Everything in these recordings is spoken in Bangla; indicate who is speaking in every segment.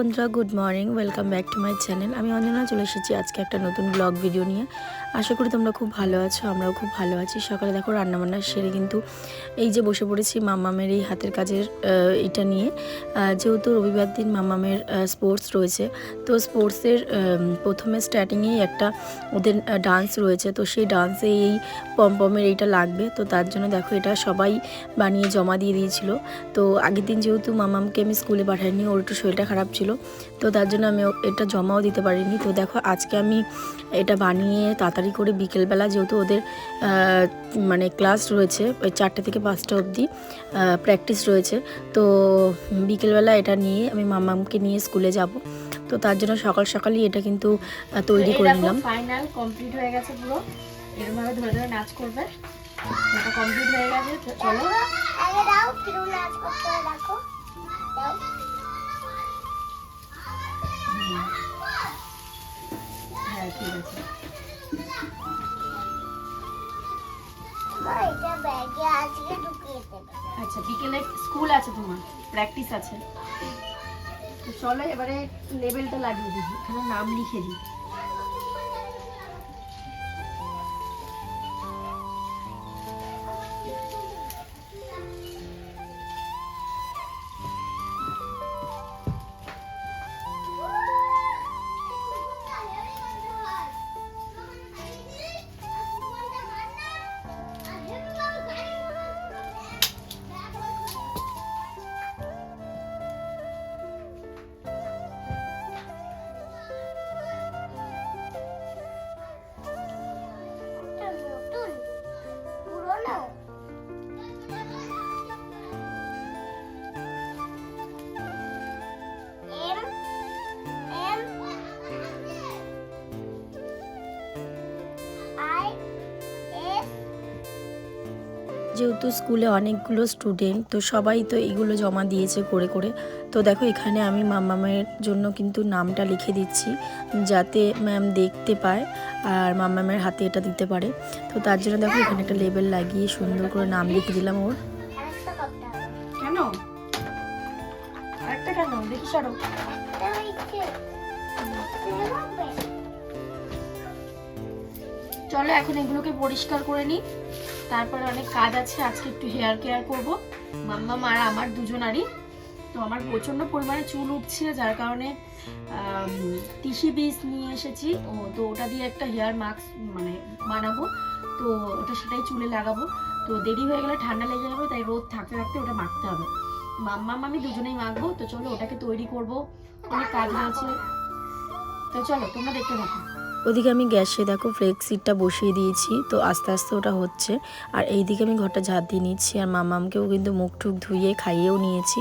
Speaker 1: বন্ধুরা good morning welcome back to my channel আমি অঞ্জনা চলে এসেছি আজকে একটা নতুন ব্লগ ভিডিও নিয়ে। আশা করি তোমরা খুব ভালো আছো, আমরাও খুব ভালো আছি। সকালে দেখো রান্নাবান্না সেরে কিন্তু এই যে বসে পড়েছি মাম্মামের এই হাতের কাজের এটা নিয়ে। যেহেতু রবিবার দিন মাম্মামের স্পোর্টস রয়েছে, তো স্পোর্টসের প্রথমে স্টার্টিংয়েই একটা ওদের ডান্স রয়েছে। তো সেই ডান্সে এই পমপমের এইটা লাগবে। তো তার জন্য দেখো এটা সবাই বানিয়ে জমা দিয়ে দিয়েছিল। তো আগের দিন যেহেতু মামামকে আমি স্কুলে পাঠাইনি, ওর একটু শরীরটা খারাপ ছিল। তো তার জন্য আমি ও- এটা জমাও দিতে পারিনি। তো দেখো আজকে আমি এটা বানিয়ে তাড়াতাড়ি করে বিকেলবেলা যেহেতু ওদের মানে ক্লাস রয়েছে ওই চারটে থেকে পাঁচটা অবধি প্র্যাকটিস রয়েছে। তো বিকেলবেলা এটা নিয়ে আমি মামামকে নিয়ে স্কুলে যাব। তো তার জন্য সকাল সকালই এটা কিন্তু তৈরি করে নিলাম।
Speaker 2: ফাইনাল কমপ্লিট হয়ে গেছে পুরো। এরকম ভাবে ধরে ধরে নাচ করবে। এটা কমপ্লিট হয়ে গেছে চলো।
Speaker 3: আগে দাও নাচ করতে দেখো।
Speaker 2: আচ্ছা বিকেলে স্কুল আছে তোমার? প্র্যাকটিস আছে? চলো, এবারে লেবেলটা লাগিয়ে দিবি এখানে নাম লিখে দিই।
Speaker 1: যেহেতু স্কুলে অনেকগুলো স্টুডেন্ট তো সবাই তো এগুলো জমা দিয়েছে করে করে। তো দেখো এখানে আমি মাম্মামের জন্য কিন্তু নামটা লিখে দিচ্ছি যাতে ম্যাম দেখতে পায় আর মাম্মামের হাতে এটা দিতে পারে। তো তার জন্য দেখো এখানে একটা লেবেল লাগিয়ে সুন্দর করে নাম লিখে দিলাম ওর।
Speaker 2: চলো এখন এগুলোকে পরিষ্কার করে নিই। তারপরে অনেক কাজ আছে, আজকে একটু হেয়ার কেয়ার করব। মাম্মা আর আমার দুজনারই। তো আমার প্রচণ্ড পরিমাণে চুল উঠছে, যার কারণে তিসি বীজ নিয়ে এসেছি। ও, তো ওটা দিয়ে একটা হেয়ার মাস্ক মানে বানাবো। তো ওটা সেটাই চুলে লাগাবো। তো দেরি হয়ে গেলে ঠান্ডা লেগে যাবে, তাই রোদ থাকতে থাকতে ওটা মাখতে হবে। মাম্মা আমি দুজনেই মাখবো। তো চলো ওটাকে তৈরি করব। অনেক কাজ রয়েছে তো চলো, তোমরা দেখতে থাকো।
Speaker 1: ওদিকে আমি গ্যাসে দেখো ফ্লেক্সিটটা বসিয়ে দিয়েছি, তো আস্তে আস্তে ওটা হচ্ছে। আর এইদিকে আমি ঘরটা ঝাঁট দিয়ে নিচ্ছি, আর মামামকেও কিন্তু মুখ টুক ধুয়ে খাইয়েও নিয়েছি।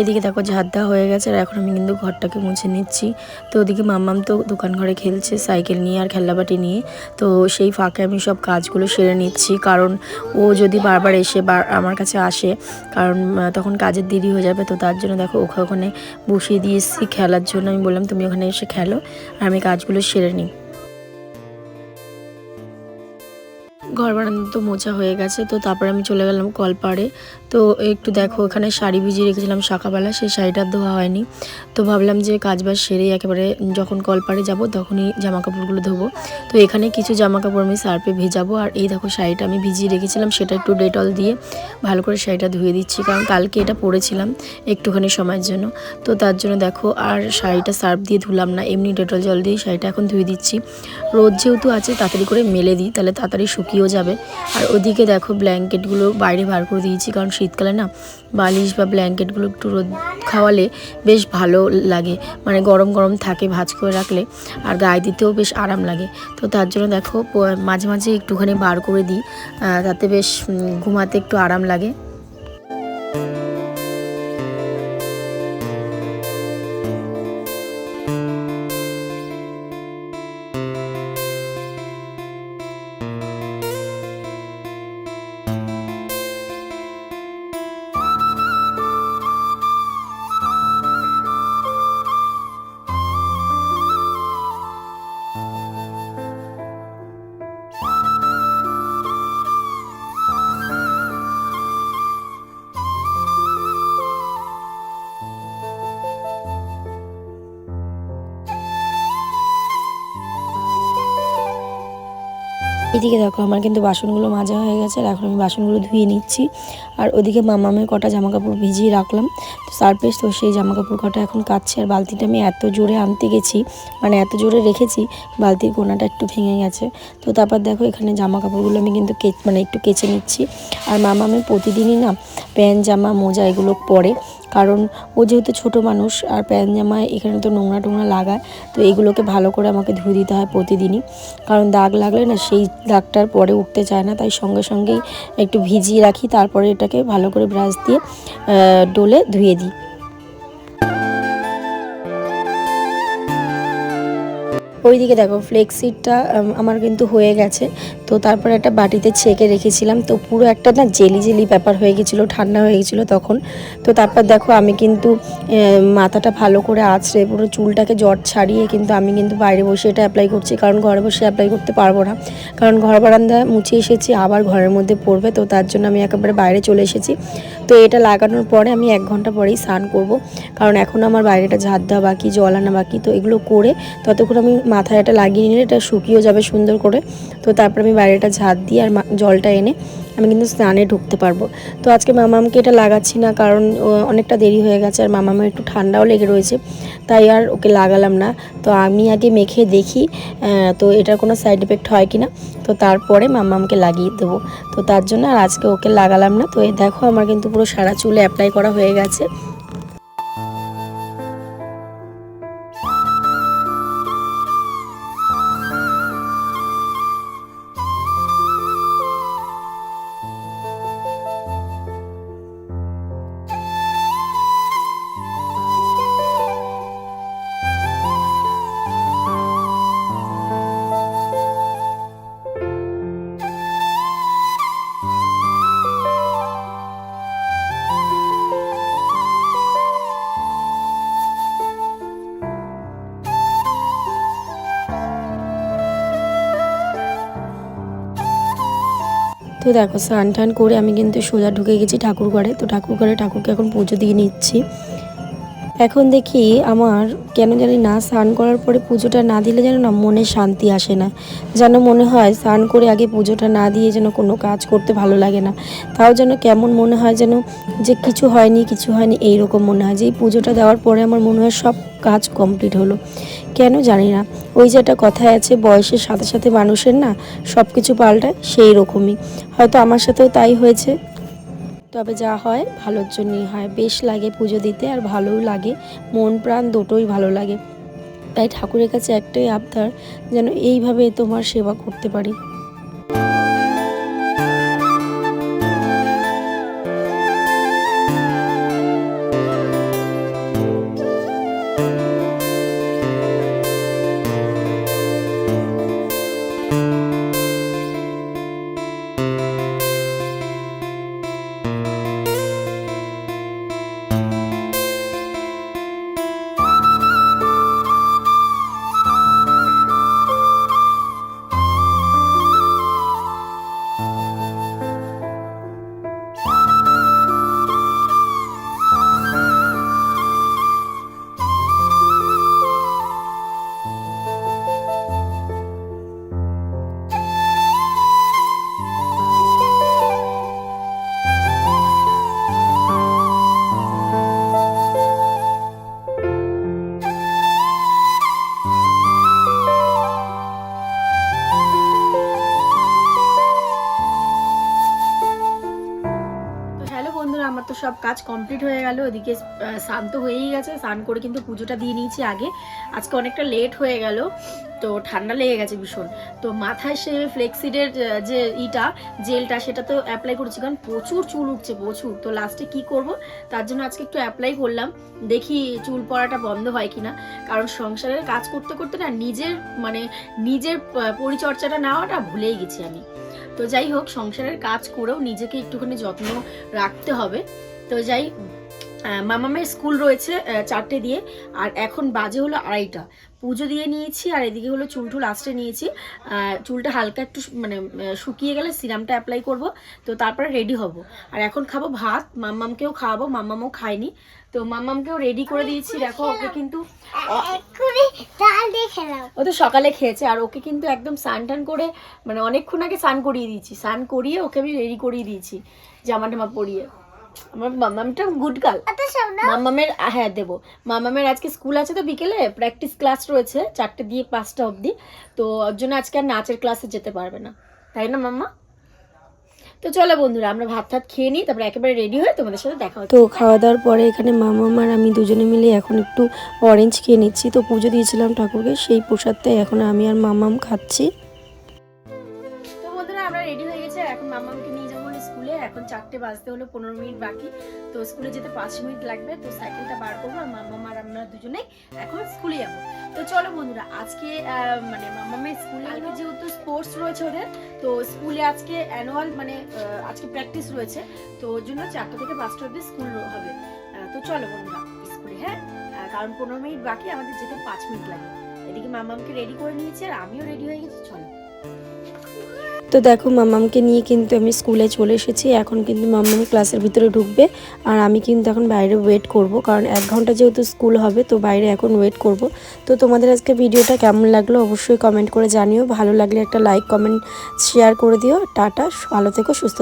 Speaker 1: এদিকে দেখো ঝাঁট দেওয়া হয়ে গেছে আর এখন আমি কিন্তু ঘরটাকে মুছে নিচ্ছি। তো ওদিকে মাম্মাম তো দোকান ঘরে খেলছে সাইকেল নিয়ে আর খেলনাবাটি নিয়ে। তো সেই ফাঁকে আমি সব কাজগুলো সেরে নিচ্ছি। কারণ ও যদি বারবার এসে বার আমার কাছে আসে, কারণ তখন কাজের দেরি হয়ে যাবে। তো তার জন্য দেখো ওকে ওখানে বসিয়ে দিয়ে এসেছি খেলার জন্য। আমি বললাম, তুমি ওখানে এসে খেলো আর আমি কাজগুলো সেরে নিই। ঘর বানানো তো মোছা হয়ে গেছে। তো তারপরে আমি চলে গেলাম কলপাড়ে। তো একটু দেখো, এখানে শাড়ি ভিজিয়ে রেখেছিলাম সকালবেলা, সেই শাড়িটা ধোয়া হয়নি। তো ভাবলাম যে কাজ বাজ সেরেই একেবারে যখন কলপাড়ে যাব তখনই জামা কাপড়গুলো ধোবো। তো এখানে কিছু জামা কাপড় আমি সার্ফে ভেজাবো, আর এই দেখো শাড়িটা আমি ভিজিয়ে রেখেছিলাম, সেটা একটু ডেটল দিয়ে ভালো করে শাড়িটা ধুয়ে দিচ্ছি, কারণ কালকে এটা পরেছিলাম একটুখানি সময়ের জন্য। তো তার জন্য দেখো, আর শাড়িটা সার্ফ দিয়ে ধুলাম না, এমনি ডেটল জল দিয়ে শাড়িটা এখন ধুয়ে দিচ্ছি। রোদ যেহেতু আছে, তাড়াতাড়ি করে মেলে দিই, তাহলে তাড়াতাড়ি শুকিয়েও যাবে। আর ওদিকে দেখো ব্ল্যাঙ্কেটগুলো বাইরে বার করে দিয়েছি, কারণ শীতকালে না বালিশ বা ব্ল্যাঙ্কেটগুলো একটু রোদ খাওয়ালে বেশ ভালো লাগে। মানে গরম গরম থাকে ভাজ করে রাখলে আর গায়ে দিতেও বেশ আরাম লাগে। তো তার জন্য দেখো মাঝে মাঝে একটুখানি বার করে দিই তাতে বেশ ঘুমাতে একটু আরাম লাগে। এদিকে দেখো, আমার কিন্তু বাসনগুলো মাজা হয়ে গেছে আর এখন আমি বাসনগুলো ধুয়ে নিচ্ছি। আর ওদিকে মামামের কটা জামা কাপড় ভিজিয়ে রাখলাম। তো সারপ্রেস তো সেই জামা কাপড় কটা এখন কাচ্ছে আর বালতিটা আমি এত জোরে আনতে গেছি মানে এত জোরে রেখেছি, বালতির কোনাটা একটু ভেঙে গেছে। তো তারপর দেখো, এখানে জামা কাপড়গুলো আমি কিন্তু মানে একটু কেচে নিচ্ছি। আর মামামের প্রতিদিনই না প্যান্ট, জামা, মোজা এগুলো পরে। কারণ ও যেহেতু ছোট মানুষ আর প্যান্ট জামায় এখানে তো নোংরা টোংরা লাগায়, তো এগুলোকে ভালো করে আমাকে ধুয়ে দিতে হয় প্রতিদিনই। কারণ দাগ লাগলে না সেই দাগটার পরে উঠতে চায় না, তাই সঙ্গে সঙ্গেই একটু ভিজিয়ে রাখি, তারপরে এটাকে ভালো করে ব্রাশ দিয়ে ডোলে ধুয়ে দিই। ওইদিকে দেখো ফ্লেক্সিটটা আমার কিন্তু হয়ে গেছে। তো তারপর একটা বাটিতে ছেঁকে রেখেছিলাম। তো পুরো একটা না জেলি জেলি ব্যাপার হয়ে গেছিল, ঠান্ডা হয়ে গেছিল তখন। তো তারপর দেখো, আমি কিন্তু মাথাটা ভালো করে আছড়ে পুরো চুলটাকে জট ছাড়িয়ে কিন্তু আমি কিন্তু বাইরে বসে এটা অ্যাপ্লাই করছি। কারণ ঘরে বসে অ্যাপ্লাই করতে পারব না। কারণ ঘর বারান্দা মুছে এসেছি, আবার ঘরের মধ্যে পড়বে। তো তার জন্য আমি একেবারে বাইরে চলে এসেছি। তো এটা লাগানোর পরে আমি এক ঘণ্টা পরেই স্নান করব। কারণ এখন আমার বাইরেটা ঝাড় দেওয়া বাকি, জল আনা বাকি, তো এগুলো করে ততক্ষণ আমি মাথায় এটা লাগিয়ে নিলে এটা শুকিয়েও যাবে সুন্দর করে। তো তারপর আমি বাইরেটা ঝাঁত দিয়ে আর জলটা এনে আমি কিন্তু স্নানে ঢুকতে পারব। তো আজকে মামামকে এটা লাগাচ্ছি না কারণ অনেকটা দেরি হয়ে গেছে আর মামামের একটু ঠান্ডাও লেগে রয়েছে, তাই আর ওকে লাগালাম না। তো আমি আগে মেখে দেখি তো এটার কোনো সাইড এফেক্ট হয় কি না তো তারপরে মামামকে লাগিয়ে দেবো। তো তার জন্য আর আজকে ওকে লাগালাম না। তো দেখো আমার কিন্তু পুরো সারা চুলে অ্যাপ্লাই করা হয়ে গেছে। তো দেখো স্নান টান করে আমি কিন্তু সোজা ঢুকে গেছি ঠাকুর ঘরে তো ঠাকুর ঘরে ঠাকুরকে এখন পুজো দিয়ে নিচ্ছি। এখন দেখি আমার কেন জানি না স্নান করার পরে পুজোটা না দিলে যেন না মনে শান্তি আসে না। যেন মনে হয় স্নান করে আগে পুজোটা না দিয়ে যেন কোনো কাজ করতে ভালো লাগে না। তাও যেন কেমন মনে হয় যেন যে কিছু হয়নি কিছু হয়নি এই রকম মনে হয়। যে এই পুজোটা দেওয়ার পরে আমার মনে হয় সব কাজ কমপ্লিট হলো। কেন জানি না। ওই যে একটা কথায় আছে, বয়সের সাথে সাথে মানুষের না সব কিছু পাল্টায় সেই রকমই হয়তো আমার সাথেও তাই হয়েছে। তবে যা হয় ভালোর জন্যই হয়। বেশ লাগে পুজো দিতে আর ভালোও লাগে। মন প্রাণ দুটোই ভালো লাগে। তাই ঠাকুরের কাছে একটাই আবদার, যেন এইভাবে তোমার সেবা করতে পারি। সব কাজ কমপ্লিট হয়ে গেল, ওদিকে স্নান তো হয়েই গেছে, স্নান করে কিন্তু পুজোটা দিয়ে নিয়েছি আগে। আজকে অনেকটা লেট হয়ে গেল, তো ঠান্ডা লেগে গেছে ভীষণ। তো মাথায় সে ফ্লেক্সিডের যে ইটা জেলটা সেটা তো অ্যাপ্লাই করেছি, কারণ প্রচুর চুল উঠছে, প্রচুর। তো লাস্টে কি করব? তার জন্য আজকে একটু অ্যাপ্লাই করলাম, দেখি চুল পড়াটা বন্ধ হয় কিনা। কারণ সংসারের কাজ করতে করতে না নিজের মানে নিজের পরিচর্যাটা নেওয়াটা ভুলেই গেছি আমি। তো যাই হোক সংসারের কাজ করেও নিজেকে একটুখানি যত্ন রাখতে হবে। তো যাই
Speaker 2: মামামের স্কুল রয়েছে চারটে দিয়ে আর এখন বাজে হলো আড়াইটা। পুজো দিয়ে নিয়েছি আর এদিকে হলো চুল টুল আসতে নিয়েছি। চুলটা হালকা একটু মানে শুকিয়ে গেলে সিরামটা অ্যাপ্লাই করব তো তারপরে রেডি হব। আর এখন খাব ভাত মাম্মামকেও খাওয়াবো মাম্মামও খায়নি। তো মাম্মামকেও রেডি করে দিয়েছি দেখো ওকে কিন্তু ও তো সকালে খেয়েছে আর ওকে কিন্তু একদম স্নান টান করে মানে অনেকক্ষণ আগে স্নান করিয়ে দিয়েছি। স্নান করিয়ে ওকে আমি রেডি করিয়ে দিয়েছি জামা টামা পরিয়ে। আমার মামামটা গুড গার্ল
Speaker 3: অত সব
Speaker 2: মামামের হ্যাঁ দেবো। মামামের আজকে স্কুল আছে তো বিকেলে প্র্যাকটিস ক্লাস রয়েছে চারটে দিয়ে পাঁচটা অবধি। তো ওর জন্য আজকে আর নাচের ক্লাসে যেতে পারবে না। তাই না মাম্মা? তো চলো বন্ধুরা আমরা ভাত টাত খেয়ে নিই তারপরে একেবারে রেডি হয়ে তোমাদের সাথে দেখা হচ্ছে।
Speaker 1: তো খাওয়া দাওয়ার পরে এখানে মামা আর আমি দুজনে মিলে এখন একটু অরেঞ্জ খেয়ে নিচ্ছি। তো পুজো দিয়েছিলাম ঠাকুরকে সেই প্রসাদটাই এখন আমি আর মামাম খাচ্ছি।
Speaker 2: এখন চারটে বাজতে হলো, পনেরো মিনিট বাকি। তো স্কুলে যেতে পাঁচ মিনিট লাগবে, তো সাইকেলটা বার করব আর মাম্মা আর আমরা দুজনেই এখন স্কুলে যাব। তো চলো বন্ধুরা, আজকে মানে মামামের স্কুলে কালকে যেহেতু স্পোর্টস রয়েছে ওদের, তো স্কুলে আজকে অ্যানুয়াল মানে আজকে প্র্যাকটিস রয়েছে, তো ওর জন্য চারটা থেকে পাঁচটা অব্দি স্কুল হবে। তো চলো বন্ধুরা, স্কুলে হ্যাঁ? কারণ পনেরো মিনিট বাকি, আমাদের যেতে পাঁচ মিনিট লাগে। এদিকে মামামকে রেডি করে নিয়েছে আর আমিও রেডি হয়ে গেছি, চলো।
Speaker 1: তো দেখো মামামকে নিয়ে কিন্তু আমি স্কুলে চলে এসেছি। এখন কিন্তু মামাম ক্লাসের ভিতরে ঢুকবে আর আমি কিন্তু এখন বাইরে ওয়েট করব। কারণ এক ঘণ্টা যেহেতু স্কুল হবে, তো বাইরে এখন ওয়েট করব। তো তোমাদের আজকে ভিডিওটা কেমন লাগল অবশ্যই কমেন্ট করে জানিও। ভালো লাগলে একটা লাইক কমেন্ট শেয়ার করে দিও। টাটা, ভালো থেকো, সুস্থ।